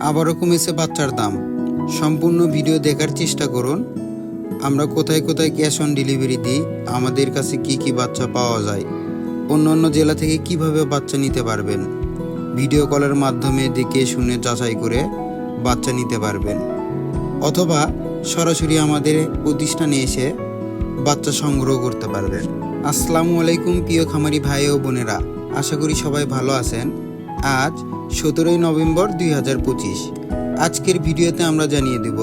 আবারও কমেছে বাচ্চার দাম। সম্পূর্ণ ভিডিও দেখার চেষ্টা করুন। আমরা কোথায় কোথায় ক্যাশ অন ডেলিভারি দিই, আমাদের কাছে কি কি বাচ্চা পাওয়া যায় অন্য অন্য জেলা থেকে কীভাবে বাচ্চা নিতে পারবেন, ভিডিও কলের মাধ্যমে দেখে শুনে যাচাই করে বাচ্চা নিতে পারবেন। অথবা সরাসরি আমাদের প্রতিষ্ঠানে এসে বাচ্চা সংগ্রহ করতে পারবেন। আসসালামু আলাইকুম প্রিয় খামারি ভাই ও বোনেরা, আশা করি সবাই ভালো আছেন। আজ সতেরোই নভেম্বর দুই হাজার পঁচিশ। আজকের ভিডিওতে আমরা জানিয়ে দেব,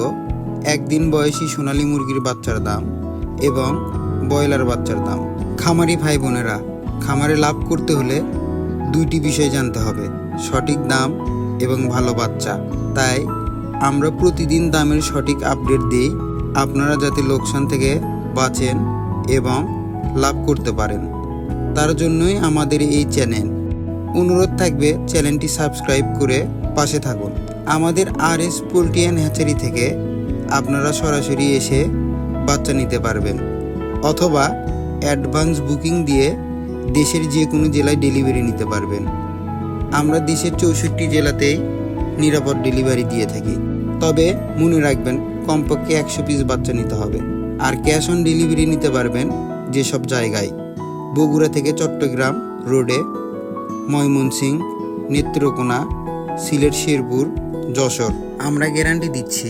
একদিন বয়সী সোনালী মুরগির বাচ্চার দাম এবং ব্রয়লার বাচ্চার দাম। খামারি ভাই বোনেরা, খামারে লাভ করতে হলে দুইটি বিষয় জানতে হবে, সঠিক দাম এবং ভালো বাচ্চা। তাই আমরা প্রতিদিন দামের সঠিক আপডেট দিই আপনারা যাতে লোকসান থেকে বাঁচেন এবং লাভ করতে পারেন। তার জন্যই আমাদের এই চ্যানেল অনুরোধ থাকবে চ্যানেলটি সাবস্ক্রাইব করে পাশে থাকুন। আমাদের R S poultry and hatchery থেকে আপনারা সরাসরি এসে বাচ্চা নিতে পারবেন। অথবা অ্যাডভান্স বুকিং দিয়ে দেশের যে কোনো জেলায় ডেলিভারি নিতে পারবেন। আমরা দেশের চৌষট্টি জেলাতেই নিরাপদ ডেলিভারি দিয়ে থাকি। তবে মনে রাখবেন, কমপক্ষে একশো পিস বাচ্চা নিতে হবে। আর ক্যাশ অন ডেলিভারি নিতে পারবেন যেসব জায়গায়। বগুড়া থেকে চট্টগ্রাম রোডে ময়মনসিং, নেত্রকোনা, সিলেট, শেরপুর, যশোর। আমরা গ্যারান্টি দিচ্ছি,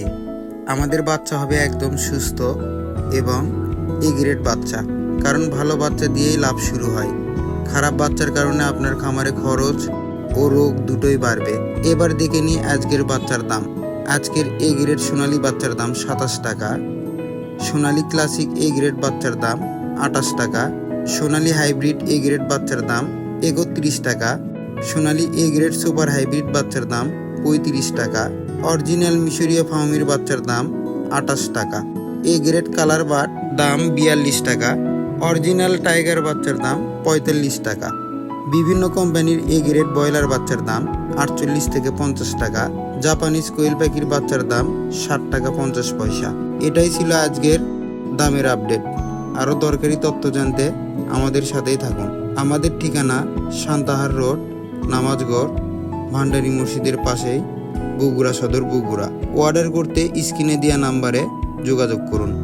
আমাদের বাচ্চা হবে একদম সুস্থ এবং এ গ্রেড বাচ্চা। কারণ ভালো বাচ্চা দিয়েই লাভ শুরু হয়। খারাপ বাচ্চার কারণে আপনার খামারে খরচ ও রোগ দুটোই বাড়বে। এবার দেখে নিই আজকের বাচ্চার দাম। আজকের এ গ্রেড সোনালী বাচ্চার দাম সাতাশ টাকা। সোনালি ক্লাসিক এ গ্রেড বাচ্চার দাম আটাশ টাকা। সোনালী হাইব্রিড এ গ্রেড বাচ্চার দাম একত্রিশ টাকা। Sonali A grade super hybrid বাচ্চার দাম পঁয়ত্রিশ টাকা। অরিজিনাল মিশরীয় ফার্মির বাচ্চার দাম আটাশ টাকা। এ গ্রেড কালার বাট দাম বিয়াল্লিশ টাকা। অরিজিনাল টাইগার বাচ্চার দাম পঁয়তাল্লিশ টাকা। বিভিন্ন কোম্পানির এ গ্রেড ব্রয়লার বাচ্চার দাম আটচল্লিশ থেকে পঞ্চাশ টাকা। জাপানিজ কোয়েল পাখির বাচ্চার দাম ষাট টাকা পঞ্চাশ পয়সা। এটাই ছিল আজকের দামের আপডেট। আরও দরকারি তথ্য জানতে আমাদের সাথেই থাকুন। আমাদের ঠিকানা সান্তাহার রোড, নামাজগড়, ভান্ডারি মসজিদের পাশেই বগুড়া সদর বগুড়া। অর্ডার করতে স্ক্রিনে দেওয়া নাম্বারে যোগাযোগ করুন।